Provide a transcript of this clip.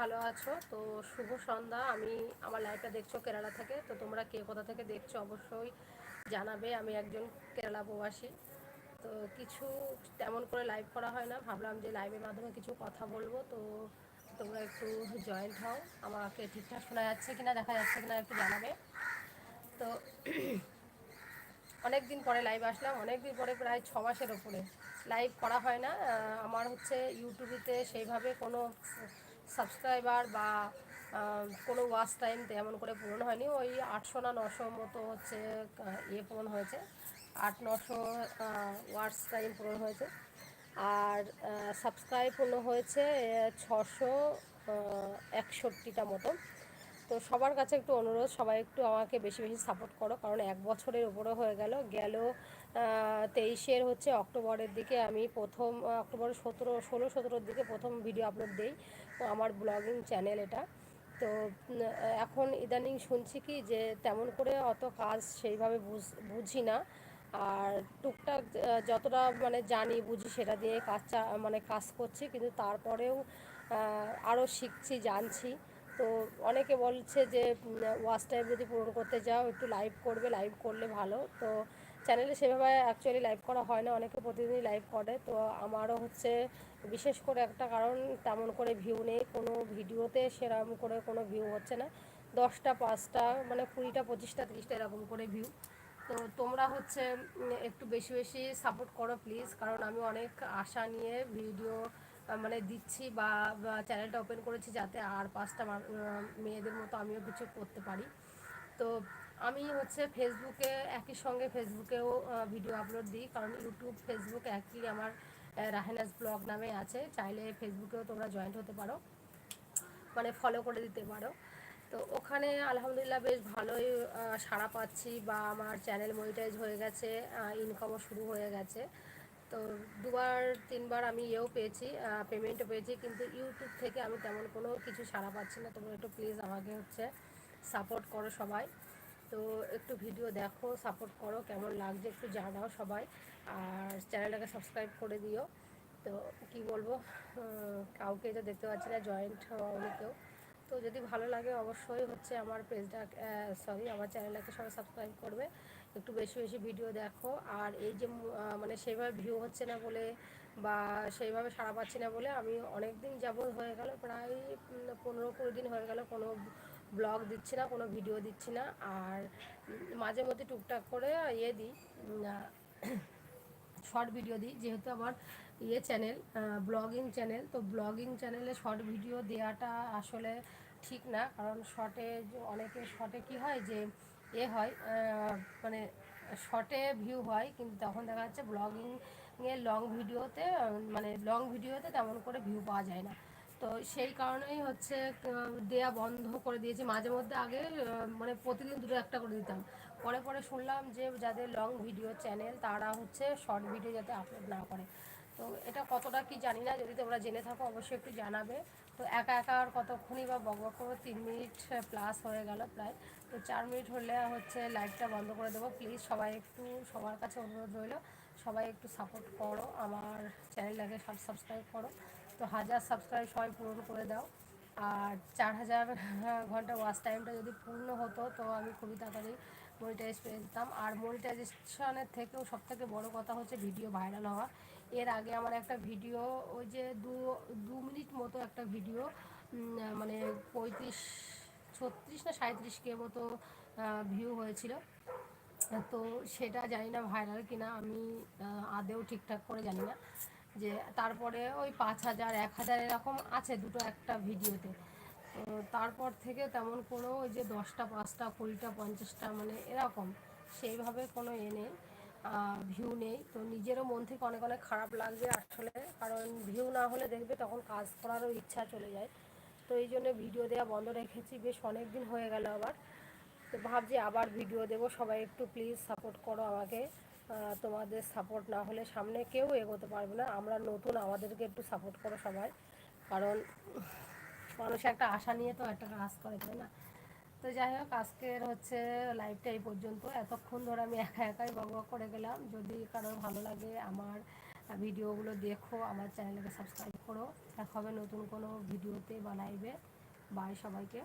ভালো আছো? তো শুভ সন্ধ্যা। আমি আমার লাইভটা দেখছ কেরালা থেকে। তো তোমরা কে কোথা থেকে দেখছ অবশ্যই জানাবে। আমি একজন কেরালা প্রবাসী। তো কিছু তেমন করে লাইভ করা হয় না। ভাবলাম যে লাইভের মাধ্যমে কিছু কথা বলব। তো তোমরা একটু জয়েন্ট হও। আমাকে ঠিকঠাক শোনা যাচ্ছে কিনা, দেখা যাচ্ছে কিনা একটু জানাবে। তো অনেক দিন পরে লাইভ আসলাম। অনেক দিন পরে প্রায় ছ মাসের ওপরে লাইভ করা হয় না। আমার হচ্ছে ইউটিউবেতে সেইভাবে কোনো সাবস্ক্রাইবার বা কোনো ওয়াচ টাইম তেমন করে পূরণ হয়নি। ওই আটশো না নশো মতো হচ্ছে ইয়ে পূরণ হয়েছে। আট নশো ওয়াচ টাইম পূরণ হয়েছে। আর সাবস্ক্রাইব পূর্ণ হয়েছে ছশো একষট্টিটা মতো। তো সবার কাছে একটু অনুরোধ, সবাই একটু আমাকে বেশি বেশি সাপোর্ট করো, কারণ এক বছরের উপরে হয়ে গেল। গেল তেইশের হচ্ছে অক্টোবরের দিকে আমি প্রথম, অক্টোবরের সতেরো, ষোলো, সতেরোর দিকে প্রথম ভিডিও আপলোড দিই, তো আমার ব্লগিং চ্যানেল এটা। তো এখন ইদানিং শুনছি কি যে তেমন করে অত কাজ সেইভাবে বুঝ না। আর টুকটাক যতটা মানে জানি, বুঝি সেটা দিয়ে কাজ চা- মানে কাজ করছি, কিন্তু তারপরেও আরও শিখছি, জানছি। তো অনেকে বলছে যে ওয়াচ টাইম যদি পূরণ করতে যাও, একটু লাইভ করবে লাইভ করলে ভালো। তো চ্যানেলে সেভাবে অ্যাকচুয়ালি লাইভ করা হয় না, অনেকে প্রতিদিনই লাইভ করে। তো আমারও হচ্ছে বিশেষ করে একটা কারণ, তেমন করে ভিউ নেই। কোনো ভিডিওতে সেরকম করে কোনো ভিউ হচ্ছে না। দশটা, পাঁচটা মানে কুড়িটা, পঁচিশটা, তিরিশটা এরকম করে ভিউ তো তোমরা হচ্ছে একটু বেশি বেশি সাপোর্ট করো প্লিজ কারণ আমি অনেক আশা নিয়ে ভিডিও মানে দিচ্ছি বা চ্যানেলটা ওপেন করেছি যাতে আর পাঁচটা মেয়েদের মতো আমিও কিছু করতে পারি। তো আমি হচ্ছে ফেসবুকে একই সঙ্গে ফেসবুকেও ভিডিও আপলোড দিই। কারণ ইউটিউব ফেসবুক একই আমার আহ, রাহেনাজ ব্লগ নামে আছে। চাইলে ফেসবুকেও তোমরা জয়েন্ট হতে পারো। মানে ফলো করে দিতে পারো। তো ওখানে আলহামদুলিল্লাহ বেশ ভালোই সাড়া পাচ্ছি বা আমার চ্যানেল মনিটাইজ হয়ে গেছে ইনকামও শুরু হয়ে গেছে। তো দুবার, তিনবার আমি ইয়েও পেয়েছি পেমেন্টও পেয়েছি, কিন্তু ইউটিউব থেকে আমি তেমন কোনো কিছু সাড়া পাচ্ছি না। তোমরা একটু প্লিজ আমাকে হচ্ছে সাপোর্ট করো সবাই। তো একটু ভিডিও দেখো সাপোর্ট করো, কেমন লাগছে একটু জানাও সবাই। আর চ্যানেলটাকে সাবস্ক্রাইব করে দিও। তো কি বলব কাউকে তো দেখতে পাচ্ছি না জয়েন্ট হওয়া কেউ। তো যদি ভালো লাগে অবশ্যই হচ্ছে আমার পেজটা সরি আমার চ্যানেলটাকে সবাই সাবস্ক্রাইব করবে। একটু বেশি বেশি ভিডিও দেখো। আর এই যে মানে সেইভাবে ভিউ হচ্ছে না বলে বা সেইভাবে সাড়া পাচ্ছি না বলে আমি অনেক দিন যাবত হয়ে গেল, প্রায় পনেরো কুড়ি দিন হয়ে গেল কোনো ব্লগ দিচ্ছি না, কোনো ভিডিও দিচ্ছি না। আর মাঝে মধ্যে টুকটাক করে ইয়ে দিই শর্ট ভিডিও দিই, যেহেতু আমার ইয়ে চ্যানেল ব্লগিং চ্যানেল তো ব্লগিং চ্যানেলে শর্ট ভিডিও দেওয়াটা আসলে ঠিক না, কারণ শর্টে অনেকে শর্টে কি হয় যে এ হয় মানে শর্টে ভিউ হয়, কিন্তু তখন দেখা যাচ্ছে ব্লগিং এর লং ভিডিওতে মানে লং ভিডিওতে তেমন করে ভিউ পাওয়া যায় না। তো সেই কারণেই হচ্ছে দেয়া বন্ধ করে দিয়েছি। মাঝে মধ্যে আগে মানে প্রতিদিন দুটো একটা করে দিতাম। পরে পরে শুনলাম যে যাদের লং ভিডিও চ্যানেল তারা হচ্ছে শর্ট ভিডিও যাতে আপলোড না করে। তো এটা কতটা কি জানি না, যদি তোমরা জেনে থাকো অবশ্যই একটু জানাবে। তো একা একা আর কতক্ষণই বা বক বক করব? তিন মিনিট প্লাস হয়ে গেল প্রায়। তো চার মিনিট হলে হচ্ছে লাইভটা বন্ধ করে দেবো। প্লিজ সবাই একটু সবার কাছে অনুরোধ রইল, সবাই একটু সাপোর্ট করো। আমার চ্যানেলটাকে সব সাবস্ক্রাইব করো। তো হাজার সাবস্ক্রাইব সবাই পূরণ করে দাও। আর চার হাজার ঘণ্টা ওয়াচ টাইমটা যদি পূর্ণ হতো, তো আমি খুবই তাড়াতাড়ি মনিটাইজ পেয়ে যেতাম। আর মনিটাইজেশনের থেকেও সব থেকে বড়ো কথা হচ্ছে ভিডিও ভাইরাল হওয়া। এর আগে আমার একটা ভিডিও ওই যে দু দু মিনিট মতো একটা ভিডিও মানে পঁয়ত্রিশ, ছত্রিশ না সাঁত্রিশ কে মতো ভিউ হয়েছিল। তো সেটা জানি না ভাইরাল কিনা, আমি আদেও ঠিকঠাক করে জানি না। যে তারপরে ওই পাঁচ হাজার, এক হাজার এরকম আছে দুটো একটা ভিডিওতে। তো তারপর থেকে তেমন কোনো ওই যে দশটা, পাঁচটা, কুড়িটা, পঞ্চাশটা মানে এরকম সেইভাবে কোনো এ নেই ভিউ নেই। তো নিজেরও মন থেকে অনেক অনেক খারাপ লাগবে আসলে, কারণ ভিউ না হলে দেখবে তখন কাজ করারও ইচ্ছা চলে যায়। তো এই জন্য ভিডিও দেওয়া বন্ধ রেখেছি, বেশ অনেক দিন হয়ে গেল আবার। তো ভাবছি আবার ভিডিও দেবো, সবাই একটু প্লিজ সাপোর্ট করো আমাকে। তোমাদের সাপোর্ট না হলে সামনে কেউ এগোতে পারবে না। আমরা নতুন, আমাদেরকে একটু সাপোর্ট করো সবাই। কারণ মানুষ একটা আশা নিয়ে তো একটা কাজ করে, তাই না? তো যাই হোক, আজকের হচ্ছে লাইভটা এই পর্যন্ত। এতক্ষণ ধরে আমি একা একাই বক করে গেলাম। যদি কারোর ভালো লাগে আমার ভিডিওগুলো দেখো, আমার চ্যানেলকে সাবস্ক্রাইব করো। দেখা হবে নতুন কোনো ভিডিওতে বা লাইভে বাই সবাইকে।